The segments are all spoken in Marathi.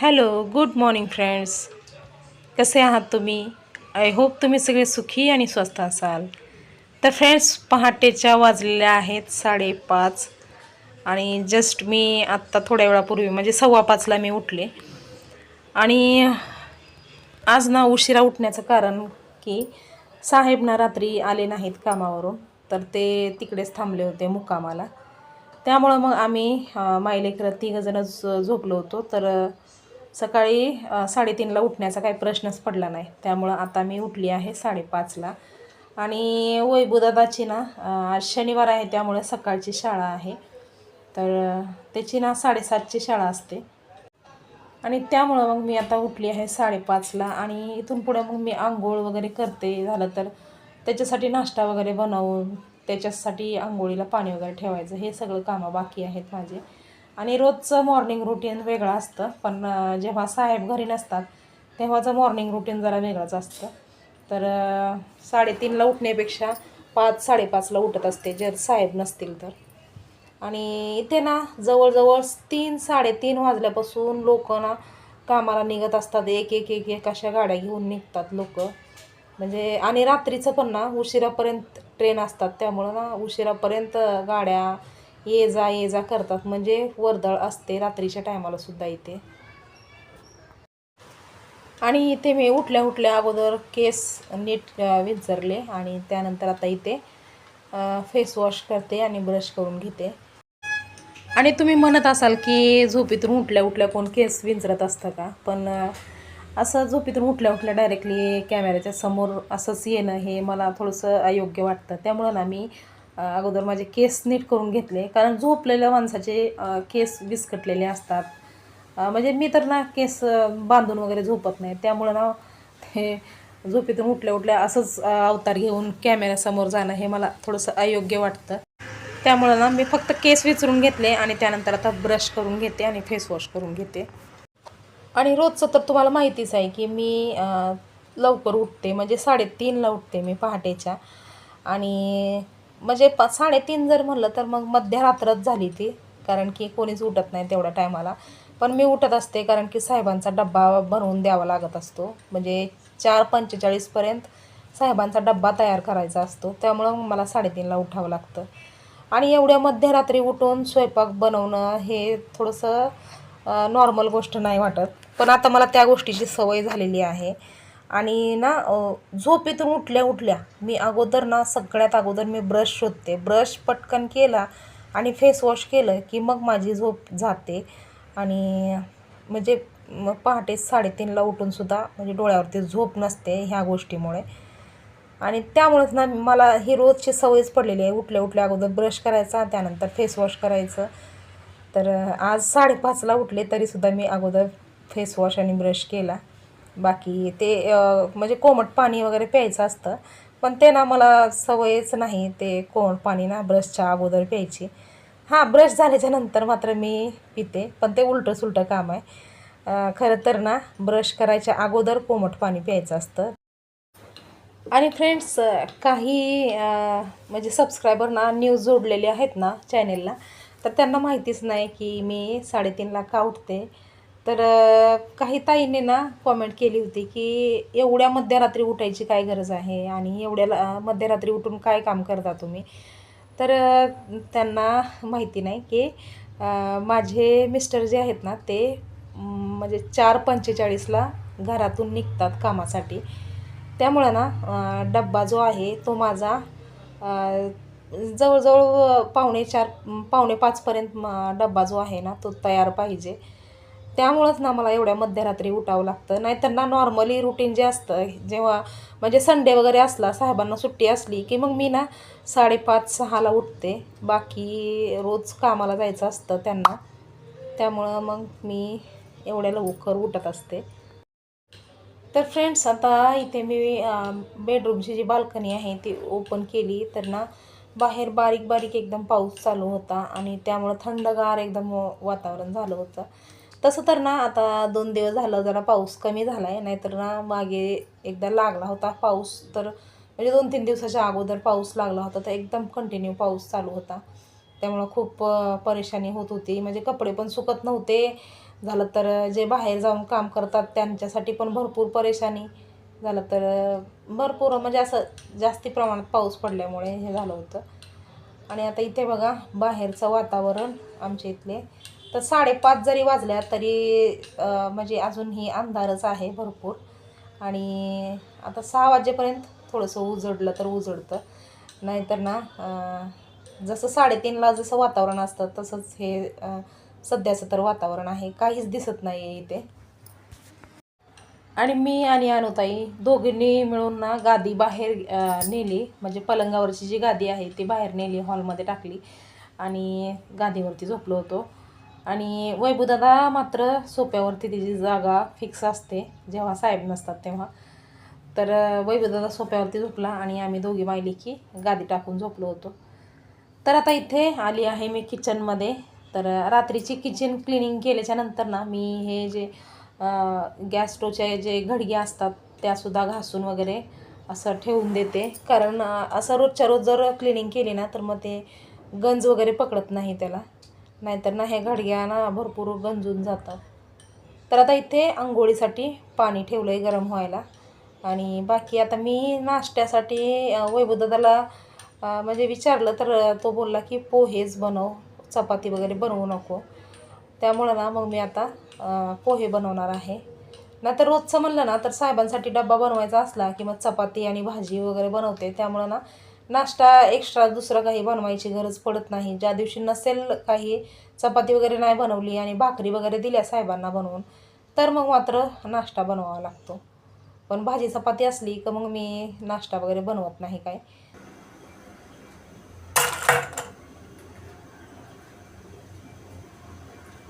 Hello good morning friends. कसे आहात तुम्ही? आय होप तुम्ही सगळे सुखी आणि स्वस्त असाल. तर फ्रेंड्स पहाटेच्या वाजलेल्या आहेत साडेपाच आणि जस्ट मी आत्ता थोड्या वेळापूर्वी म्हणजे सव्वा पाचला मी उठले. आणि आज ना उशिरा उठण्याचं कारण की साहेब ना रात्री आले नाहीत कामावरून तर ते तिकडेच थांबले होते मुक्कामाला. त्यामुळं मग आम्ही अं, तिघंजणं तिघंजणच झोपलो होतो तर सकाळी साडेतीनला उठण्याचा काही प्रश्नच पडला नाही. त्यामुळं आता मी उठली आहे साडेपाचला. आणि वैभुदादाची ना आज शनिवार आहे त्यामुळे सकाळची शाळा आहे. तर त्याची ना साडेसातची शाळा असते. आणि त्यामुळं मग मी आता उठली आहे साडेपाचला. आणि इथून पुढे मग मी आंघोळ वगैरे करते. झालं तर त्याच्यासाठी नाश्ता वगैरे बनवून त्याच्यासाठी आंघोळीला पाणी वगैरे ठेवायचं. हे सगळं कामं बाकी आहेत माझे. आणि रोजचं मॉर्निंग रुटीन वेगळं असतं. पण जेव्हा साहेब घरी नसतात तेव्हाचं मॉर्निंग रुटीन जरा वेगळंच असतं. तर साडेतीनला उठण्यापेक्षा पाच साडेपाचला उठत असते जर साहेब नसतील तर. आणि इथे ना जवळजवळ तीन साडेतीन वाजल्यापासून लोक ना कामाला निघत असतात. एक एक एक एक अशा गाड्या घेऊन निघतात लोक. म्हणजे आणि रात्रीचं पण ना उशिरापर्यंत ट्रेन असतात. त्यामुळं ना उशिरापर्यंत गाड्या ये जा ये जा करतात. म्हणजे वर्दळ असते रात्रीच्या टायमाला सुद्धा इथे. आणि इथे मी उठल्या उठल्या अगोदर केस नीट विंचरले आणि त्यानंतर आता इथे फेस वॉश करते आणि ब्रश करून घेते. आणि तुम्ही म्हणत असाल की झोपेतून उठल्या उठल्या कोण केस विंचरत असतं का? पण असं झोपेतून उठल्या उठल्या डायरेक्टली कॅमेऱ्याच्या समोर असंच येणं हे मला थोडंसं अयोग्य वाटतं. त्यामुळं ना मी अगोदर माझे केस नीट करून घेतले. कारण झोपलेल्या माणसाचे केस विस्कटलेले असतात. म्हणजे मी तर ना केस बांधून वगैरे झोपत नाही. त्यामुळं ना हे झोपेतून उठल्या उठल्या असंच अवतार घेऊन कॅमेऱ्यासमोर जाणं हे मला थोडंसं अयोग्य वाटतं. त्यामुळं ना मी फक्त केस विचरून घेतले आणि त्यानंतर आता ब्रश करून घेते आणि फेस वॉश करून घेते. आणि रोजचं तर तुम्हाला माहितीच आहे की मी लवकर उठते. म्हणजे साडेतीनला उठते मी पहाटेच्या. आणि म्हणजे प साडेतीन जर म्हणलं तर मग मध्यरात्रच झाली ती कारण की कोणीच उठत नाही तेवढ्या टायमाला. पण मी उठत असते कारण की साहेबांचा डब्बा भरून द्यावा लागत असतो. म्हणजे चार पंचेचाळीसपर्यंत साहेबांचा डब्बा तयार करायचा असतो. त्यामुळं मला साडेतीनला उठावं लागतं. आणि एवढ्या मध्यरात्री उठून स्वयंपाक बनवणं हे थोडंसं नॉर्मल गोष्ट नाही वाटत. पण आता मला त्या गोष्टीची सवय झालेली आहे. आणि ना अ, झोपेतून उठल्या उठल्या मी अगोदर ना सगळ्यात अगोदर मी ब्रश शोधते. ब्रश पटकन केला आणि फेसवॉश केलं की मग माझी झोप जाते. आणि म्हणजे पहाटे साडेतीनला उठूनसुद्धा म्हणजे डोळ्यावरती झोप नसते ह्या गोष्टीमुळे. आणि त्यामुळेच ना मला ही रोजची सवयच पडलेली आहे. उठल्या उठल्या अगोदर ब्रश करायचा त्यानंतर फेसवॉश करायचं. तर आज साडेपाचला उठले तरीसुद्धा मी अगोदर फेसवॉश आणि ब्रश केला. बाकी ते म्हणजे कोमट पाणी वगैरे प्यायचं असतं. पण ते ना मला सवयच नाही ते कोमट पाणी ना ब्रशच्या अगोदर प्यायची. हां ब्रश झाल्याच्यानंतर मात्र मी पिते पण ते उलटं सुलटं काम आहे. खरं तर ना ब्रश करायच्या अगोदर कोमट पाणी प्यायचं असतं. आणि फ्रेंड्स काही म्हणजे सबस्क्रायबर ना न्यूज जोडलेले आहेत ना चॅनेलला तर त्यांना माहितीच नाही की मी साडेतीनला का उठते? तर काही ताईंनी ना कॉमेंट केली होती की एवढ्या मध्यरात्री उठायची काय गरज आहे आणि एवढ्या मध्यरात्री उठून काय काम करता तुम्ही? तर त्यांना माहिती नाही की माझे मिस्टर जे आहेत ना ते म्हणजे चार पंचेचाळीसला घरातून निघतात कामासाठी. त्यामुळं ना डब्बा जो आहे तो माझा जवळजवळ पावणे चार पावणे पाचपर्यंत डब्बा जो आहे ना तो तयार पाहिजे. त्यामुळंच ना मला एवढ्या मध्यरात्री उठावं लागतं. नाहीतर ना नॉर्मली रुटीन जे असतं जेव्हा म्हणजे संडे वगैरे असला साहेबांना सुट्टी असली की मग मी ना साडेपाच सहाला उठते. बाकी रोज कामाला जायचं असतं त्यांना. त्यामुळं मग मी एवढ्या लवकर उठत असते. तर फ्रेंड्स आता इथे मी बेडरूमची जी बाल्कनी आहे ती ओपन केली. तर ना बाहेर बारीक बारीक एकदम पाऊस चालू होता आणि त्यामुळं थंडगार एकदम वातावरण झालं होतं. तसं तर ना आता दोन दिवस झालं जरा पाऊस कमी झाला आहे नाहीतर ना मागे एकदा लागला होता पाऊस तर म्हणजे दोन तीन दिवसाच्या अगोदर पाऊस लागला होता तर एकदम कंटिन्यू पाऊस चालू होता. त्यामुळं खूप परेशानी होत होती. म्हणजे कपडे पण सुकत नव्हते. झालं तर जे बाहेर जाऊन काम करतात त्यांच्यासाठी पण भरपूर परेशानी. झालं तर भरपूर म्हणजे असं जास्ती प्रमाणात पाऊस पडल्यामुळे हे झालं होतं. आणि आता इथे बघा बाहेरचं वातावरण आमच्या इथले. तर साडेपाच जरी वाजल्या तरी म्हणजे अजूनही अंधारच आहे भरपूर. आणि आता सहा वाजेपर्यंत थोडंसं उजडलं तर उजडतं. नाहीतर ना जसं साडेतीनला जसं वातावरण असतं तसंच हे सध्याचं तर वातावरण आहे. काहीच दिसत नाही आहे इथे. आणि मी आणि अनुताई दोघींनी मिळून ना गादी बाहेर नेली. म्हणजे पलंगावरची जी गादी आहे ती बाहेर नेली हॉलमध्ये टाकली. आणि गादीवरती झोपलो होतो. आणि वैभूदादा मात्र सोप्यावरती तिची जागा फिक्स असते जेव्हा साहेब नसतात तेव्हा. तर वैभूदादा सोप्यावरती झोपला आणि आम्ही दोघी मायली की गादी टाकून झोपलो होतो. तर आता इथे आली आहे मी किचनमध्ये तर रात्रीची किचन क्लिनिंग केल्याच्यानंतर ना मी हे जे गॅस स्टोवचे जे घडगे असतात त्यासुद्धा घासून वगैरे असं ठेवून देते. कारण असं रोजच्या रोज जर क्लिनिंग केली ना तर मग ते गंज वगैरे पकडत नाही त्याला. नाहीतर ना हे घडग्यानं भरपूर गंजून जातं तर आता इथे आंघोळीसाठी पाणी ठेवलं आहे गरम व्हायला. आणि बाकी आता मी नाश्त्यासाठी अं, वैभवदादाला म्हणजे विचारलं तर तो बोलला की पोहेच बनव चपाती वगैरे बनवू नको. त्यामुळं ना मग मी आता पोहे बनवणार आहे. नाहीतर रोजचं म्हणलं ना तर साहेबांसाठी डब्बा बनवायचा असला की मग चपाती आणि भाजी वगैरे बनवते. त्यामुळं ना नाश्ता एक्स्ट्रा दुसरं काही बनवायची गरज पडत नाही. ज्या दिवशी नसेल काही चपाती वगैरे नाही बनवली आणि भाकरी वगैरे दिल्या साहेबांना बनवून तर मग मात्र नाश्ता बनवावा लागतो. पण भाजी चपाती असली का मग मी नाश्ता वगैरे बनवत नाही काय.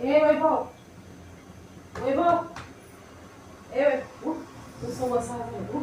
ए वैभव वैभव ए उठ तू सव्वा सहा उठ.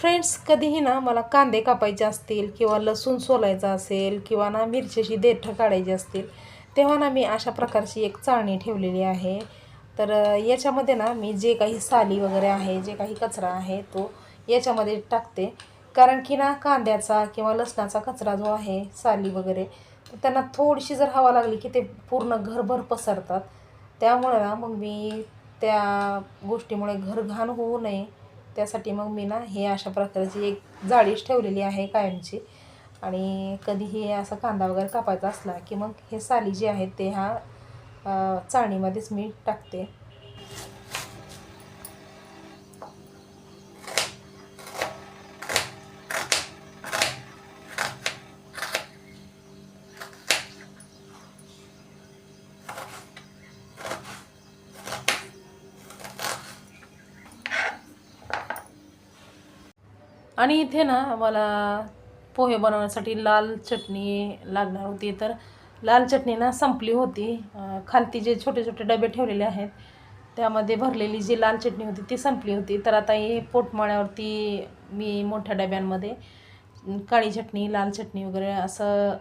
फ्रेंड्स कधीही ना मला कांदे कापायचे असतील किंवा लसूण सोलायचा असेल किंवा ना मिरचीची देठं काढायची असतील तेव्हा ना मी अशा प्रकारची एक चाळणी ठेवलेली आहे. तर याच्यामध्ये ना मी जे काही साली वगैरे आहे जे काही कचरा आहे तो याच्यामध्ये टाकते. कारण की ना कांद्याचा किंवा लसणाचा कचरा जो आहे साली वगैरे त्यांना थोडीशी जर हवा लागली की ते पूर्ण घरभर पसरतात. त्यामुळे ना मग मी त्या गोष्टीमुळे घर घाण होऊ नये. त्यासाठी मग मी ना हे अशा प्रकारची एक जाळीच ठेवलेली आहे कायमची. आणि कधीही असा कांदा वगैरे कापायचा असला की मग हे साली जे आहेत ते ह्या चाळणीमध्येच मी टाकते. आणि इथे ना मला पोहे बनवण्यासाठी लाल चटणी लागणार होती. तर लाल चटणी ना संपली होती. खालती जे छोटे छोटे डबे ठेवलेले आहेत त्यामध्ये भरलेली जी लाल चटणी होती ती संपली होती. तर आता हे पोटमाळ्यावरती मी मोठ्या डब्यांमध्ये काळी चटणी लाल चटणी वगैरे असं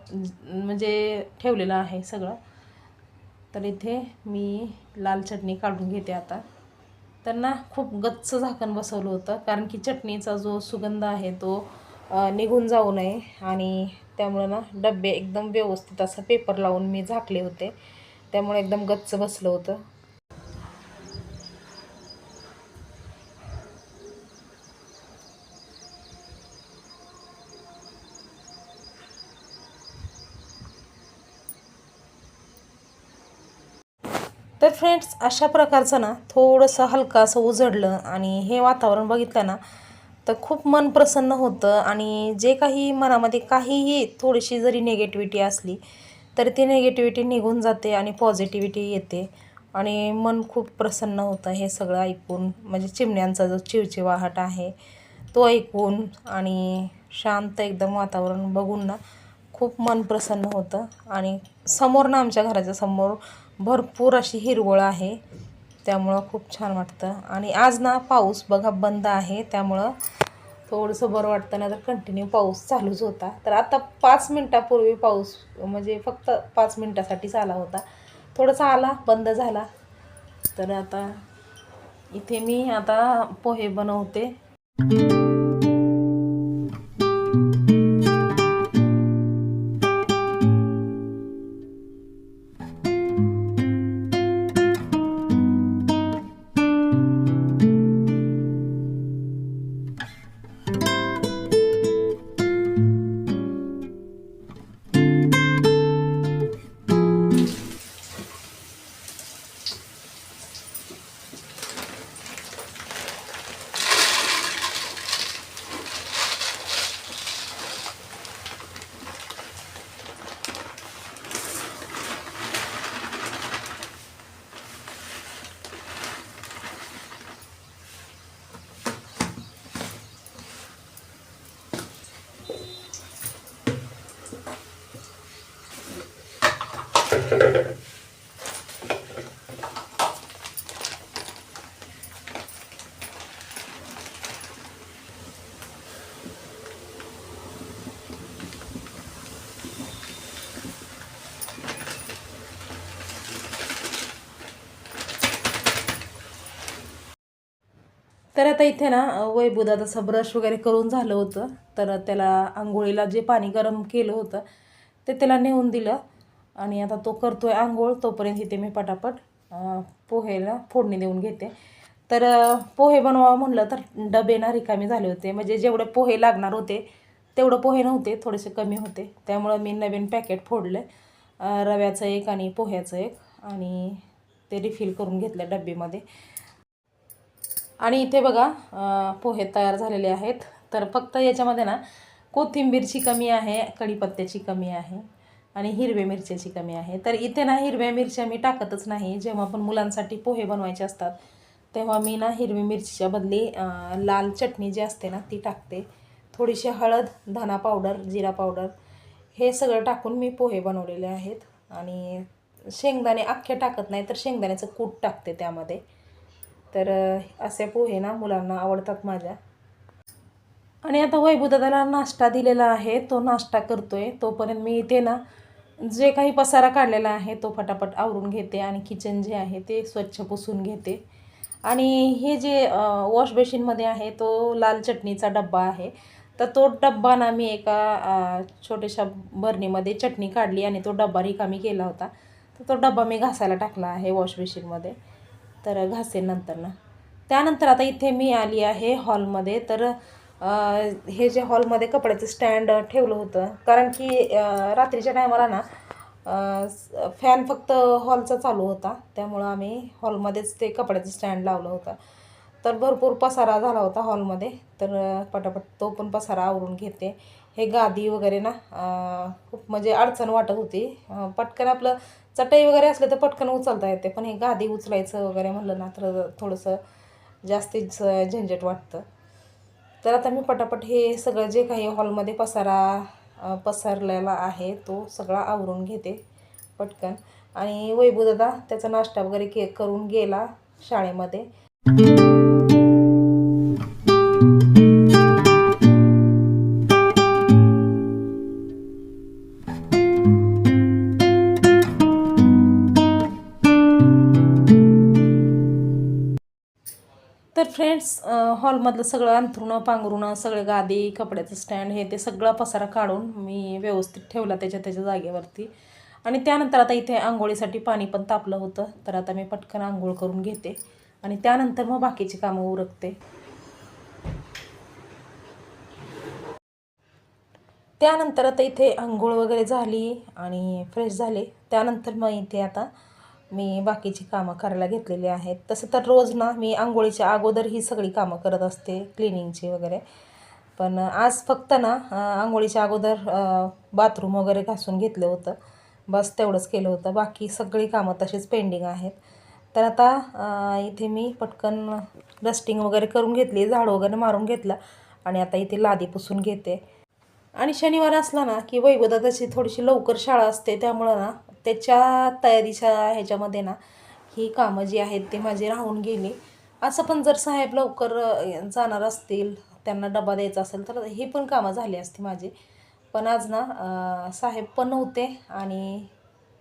म्हणजे ठेवलेलं आहे सगळं. तर इथे मी लाल चटणी काढून घेते आता. त्यांना खूप गच्च झाकण बसवलं होतं कारण की चटणीचा जो सुगंध आहे तो निघून जाऊ नये. आणि त्यामुळं ना डबे एकदम व्यवस्थित असं पेपर लावून मी झाकले होते. त्यामुळे एकदम गच्च बसलं होतं. फ्रेंड्स अशा प्रकारचं ना थोडंसं हलकासं असं उजडलं आणि हे वातावरण बघितलं ना तर खूप मन प्रसन्न होतं आणि जे काही मनामध्ये काहीही थोडीशी जरी निगेटिव्हिटी असली तर ती निगेटिव्हिटी निघून जाते आणि पॉझिटिव्हिटी येते. आणि मन खूप प्रसन्न होतं हे सगळं ऐकून. म्हणजे चिमण्यांचा जो चिवचिवाहट आहे तो ऐकून आणि शांत एकदम वातावरण बघून ना खूप मन प्रसन्न होतं. आणि समोर ना आमच्या घराच्या समोर भरपूर अशी हिरवळ आहे. त्यामुळं खूप छान वाटतं. आणि आज ना पाऊस बघा बंद आहे. त्यामुळं थोडंसं बरं वाटतं ना तर कंटिन्यू पाऊस चालूच होता. तर आता पाच मिनटापूर्वी पाऊस म्हणजे फक्त पाच मिनटासाठीच आला होता. थोडासा आला बंद झाला. तर आता इथे मी आता पोहे बनवते. तर आता इथे ना वैभूदा तसं ब्रश वगैरे करून झालं होतं. तर त्याला आंघोळीला जे पाणी गरम केलं होतं ते त्याला नेऊन दिलं. आणि आता तो करतोय आंघोळ तोपर्यंत इथे मी पटापट पोहेला फोडणी देऊन घेते. तर पोहे बनवावं म्हणलं तर डबे ना रिकामी झाले होते. म्हणजे जेवढे पोहे लागणार होते तेवढं पोहे नव्हते थोडेसे कमी होते. त्यामुळं मी नवीन पॅकेट फोडले. रव्याचं एक आणि पोह्याचं एक. आणि ते रिफिल करून घेतलं डब्बीमध्ये. आणि इथे बघा पोहे तयार झालेले आहेत. तर फक्त याच्यामध्ये ना कोथिंबीरची कमी आहे कढीपत्त्याची कमी आहे आणि हिरव्या मिरच्याची कमी आहे. तर इथे ना हिरव्या मिरच्या मी टाकतच नाही. जेव्हा पण मुलांसाठी पोहे बनवायचे असतात तेव्हा मी ना हिरवी मिरचीच्या बदली लाल चटणी जी असते ना ती टाकते. थोडीशी हळद धना पावडर जिरा पावडर हे सगळं टाकून मी पोहे बनवलेले आहेत. आणि शेंगदाणे अख्खे टाकत नाही तर शेंगदाण्याचं कूट टाकते त्यामध्ये. तर असे पोहे ना मुलांना आवडतात माझ्या. आणि आता वैभूदादाला नाश्ता दिलेला आहे. तो नाश्ता करतोय. तोपर्यंत मी इथे ना जे काही पसारा काढलेला आहे तो फटाफट आवरून घेते. आणि किचन जे आहे ते स्वच्छ पुसून घेते. आणि हे जे वॉश बेसिनमध्ये आहे तो लाल चटणीचा डब्बा आहे. तर तो डब्बा ना मी एका छोट्याशा बरणीमध्ये चटणी काढली आणि तो डब्बा रिकामी केला होता. तर तो डब्बा मी घासायला टाकला आहे वॉश बेसिनमध्ये तर घासेन नंतर ना. त्यानंतर आता इथे मी आली आहे हॉलमध्ये. तर हे जे हॉलमध्ये कपड्याचं स्टँड ठेवलं होतं कारण की रात्रीच्या टायमाला ना फॅन फक्त हॉलचा चालू होता. त्यामुळं आम्ही हॉलमध्येच ते कपड्याचं स्टँड लावलं होतं. तर भरपूर पसारा झाला होता हॉलमध्ये. तर पटापट तो पण पसारा आवरून घेते. हे गादी वगैरे ना खूप म्हणजे अडचण वाटत होती. पटकन आपलं चटई वगैरे असलं तर पटकन उचलता येते पण हे गादी उचलायचं वगैरे म्हणलं ना तर थोडंसं जास्तीच झंझट वाटतं. तर आता मी पटापट हे सगळं जे काही हॉलमध्ये पसारा पसरलेला आहे तो सगळा आवरून घेते पटकन. आणि वैभवदादा त्याचा नाश्ता वगैरे के करून गेला शाळेमध्ये. फ्रेंड्स हॉलमधलं सगळं अंथरुणं पांघरुणं सगळे गादी कपड्याचं स्टँड हे ते सगळा पसारा काढून मी व्यवस्थित ठेवला त्याच्या त्याच्या जागेवरती. आणि त्यानंतर आता इथे आंघोळीसाठी पाणी पण तापलं होतं तर आता मी पटकन आंघोळ करून घेते. आणि त्यानंतर मग बाकीची कामं उरकते. त्यानंतर आता इथे आंघोळ वगैरे झाली आणि फ्रेश झाले. त्यानंतर मग इथे आता मी बाकीची कामं करायला घेतलेली आहेत. तसं तर रोज ना मी आंघोळीच्या अगोदर ही सगळी कामं करत असते क्लिनिंगची वगैरे. पण आज फक्त ना आंघोळीच्या अगोदर बाथरूम वगैरे घासून घेतलं होतं. बस तेवढंच केलं होतं. बाकी सगळी कामं तशीच पेंडिंग आहेत. तर आता इथे मी पटकन डस्टिंग वगैरे करून घेतली झाड वगैरे मारून घेतलं आणि आता इथे लादी पुसून घेते. आणि शनिवार असला ना की वैभवदादाची थोडीशी लवकर शाळा असते त्यामुळं ना त्याच्या तयारीच्या ह्याच्यामध्ये ना ही कामं जी आहेत ते माझी राहून गेली. असं पण जर साहेब लवकर जाणार असतील त्यांना डबा द्यायचा असेल तर हे पण कामं झाली असती माझी. पण आज ना साहेब पण नव्हते आणि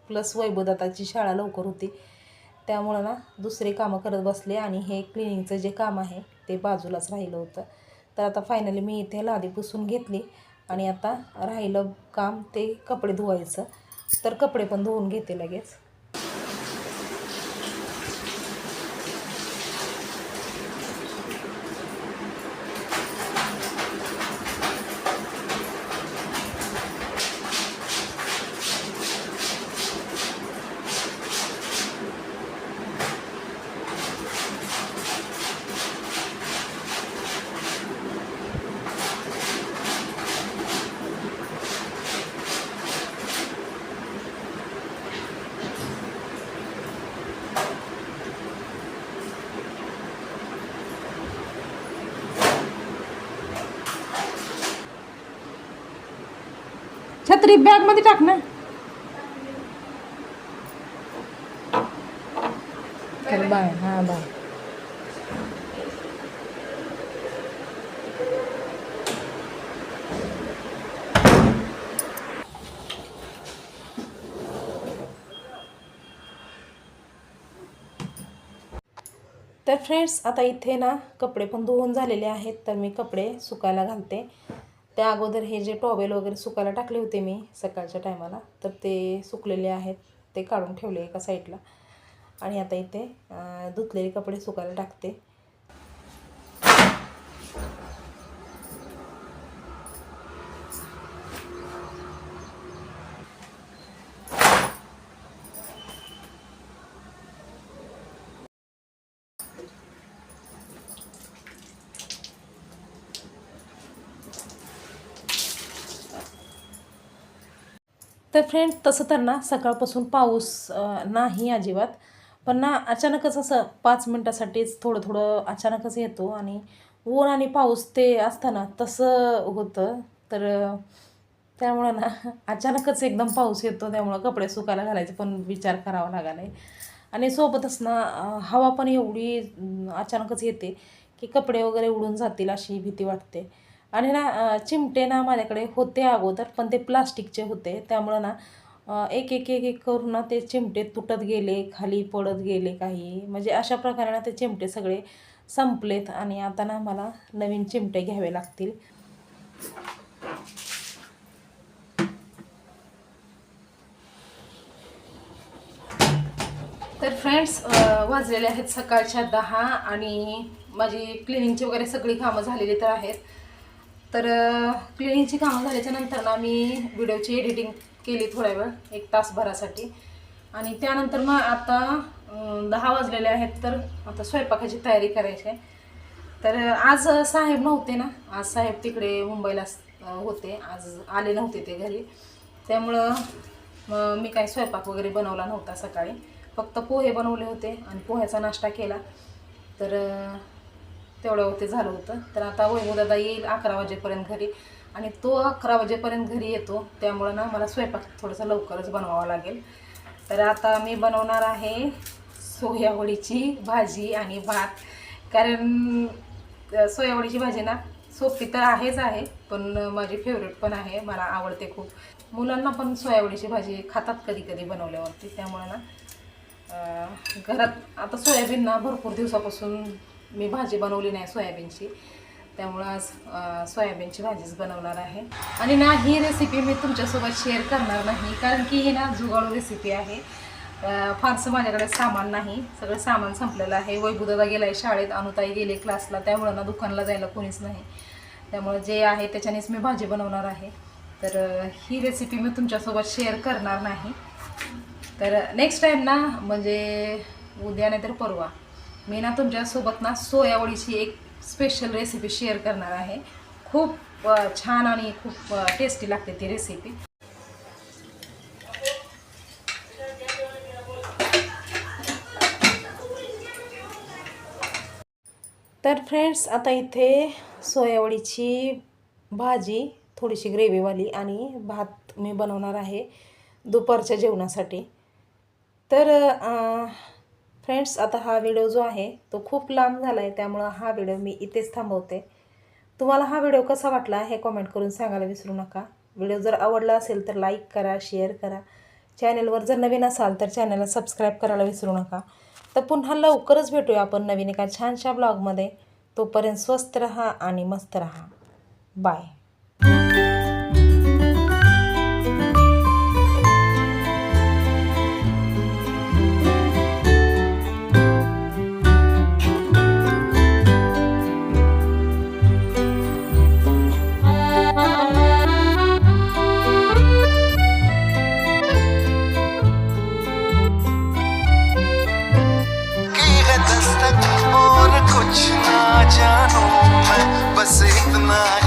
प्लस वैभवदाताची शाळा लवकर होती. त्यामुळं ना दुसरे कामं करत बसले आणि हे क्लिनिंगचं जे काम आहे ते बाजूलाच राहिलं होतं. तर आता फायनली मी इथे लादी पुसून घेतली आणि आता राहिलं काम ते कपडे धुवायचं. तर कपडे पण धुवून घेते लगेच. छत्री बॅगमध्ये टाक ना. चल बाय. हां बाय. तर फ्रेंड्स आता इथे ना कपडे पण धुवून झालेले आहेत तर मी कपडे सुकायला घालते. त्या अगोदर हे जे टॉवेल वगैरे सुकायला टाकले होते मी सकाळच्या टायमाला तर ते सुकलेले आहेत ते काढून ठेवले एका साईडला. आणि आता इथे धुतलेले कपडे सुकायला टाकते. तर फ्रेंड तसं तर ना सकाळपासून पाऊस नाही अजिबात. पण ना अचानकच असं पाच मिनटासाठीच थोडं थोडं अचानकच येतो आणि ऊन आणि पाऊस ते असताना तसं होतं. तर त्यामुळं ना अचानकच एकदम पाऊस येतो. त्यामुळं कपडे सुकायला घालायचे पण विचार करावा लागला आहे आणि सोबतच ना हवा पण एवढी अचानकच येते की कपडे वगैरे उडून जातील अशी भीती वाटते. आणि ना चिमटे ना माझ्याकडे होते अगोदर पण ते प्लास्टिकचे होते. त्यामुळं ना एक एक एक एक करून ना ते चिमटे तुटत गेले खाली पडत गेले काही. म्हणजे अशा प्रकारे ना ते चिमटे सगळे संपलेत आणि आता ना मला नवीन चिमटे घ्यावे लागतील. तर फ्रेंड्स वाजलेले आहेत सकाळच्या दहा आणि माझी क्लिनिंगची वगैरे सगळी कामं झालेली तर आहेत. तर क्लिनिंगची कामं झाल्याच्यानंतर ना मी व्हिडिओची एडिटिंग केली थोड्या वेळ एक तासभरासाठी आणि त्यानंतर मग आता दहा वाजलेले आहेत तर आता स्वयंपाकाची तयारी करायची आहे. तर आज साहेब नव्हते ना. आज साहेब तिकडे मुंबईला होते. आज आले नव्हते ते घरी. त्यामुळं मग मी काही स्वयंपाक वगैरे बनवला नव्हता सकाळी. फक्त पोहे बनवले होते आणि पोह्याचा नाश्ता केला. तर तेवढं होते झालं होतं. तर आता वैभवदादा येईल अकरा वाजेपर्यंत घरी. आणि तो अकरा वाजेपर्यंत घरी येतो. त्यामुळं ना मला स्वयंपाक थोडंसं लवकरच बनवावा लागेल. तर आता मी बनवणार आहे सोयावडीची भाजी आणि भात. कारण सोयावळीची सोयावडीची भाजी ना सोपी तर आहेच आहे पण माझी फेवरेट पण आहे. मला आवडते खूप. मुलांना पण सोयावडीची भाजी खातात कधी कधी बनवल्यावरती. त्यामुळे ना घरात आता सोयाबीन ना भरपूर दिवसापासून मी भाजी बनवली नाही सोयाबीनची. त्यामुळं आज सोयाबीनची भाजीच बनवणार आहे. आणि ना ही रेसिपी मी तुमच्यासोबत शेअर करणार नाही कारण की ही ना जुगाडू रेसिपी आहे. फारसं माझ्याकडे सामान नाही. सगळं सामान संपलेलं आहे. वैभुदादा गेलाय शाळेत अनुताई गेले क्लासला त्यामुळं ना दुकानला जायला कोणीच नाही. त्यामुळं जे आहे त्याच्यानेच मी भाजी बनवणार आहे. तर ही रेसिपी मी तुमच्यासोबत शेअर करणार नाही. तर नेक्स्ट टाईम ना म्हणजे उद्या नाही तर परवा. मी ना तुमच्यासोबत ना सोयावडीची एक स्पेशल रेसिपी शेअर करणार आहे. खूप छान आणि खूप टेस्टी लागते ती रेसिपी तर फ्रेंड्स आता इथे सोयावडीची भाजी थोडीशी ग्रेव्हीवाली आणि भात मी बनवणार आहे दुपारच्या जेवणासाठी. तर फ्रेंड्स आता हा व्हिडिओ जो आहे तो खूप लांब झाला आहे त्यामुळं हा व्हिडिओ मी इथेच थांबवते. तुम्हाला हा व्हिडिओ कसा वाटला हे कॉमेंट करून सांगायला विसरू नका. व्हिडिओ जर आवडला असेल तर लाईक करा शेअर करा. चॅनलवर जर नवीन असाल तर चॅनलला सबस्क्राईब करायला विसरू नका. तर पुन्हा लवकरच भेटूया आपण नवीन एका छानशा ब्लॉगमध्ये तोपर्यंत स्वस्त रहा आणि मस्त रहा. Bye my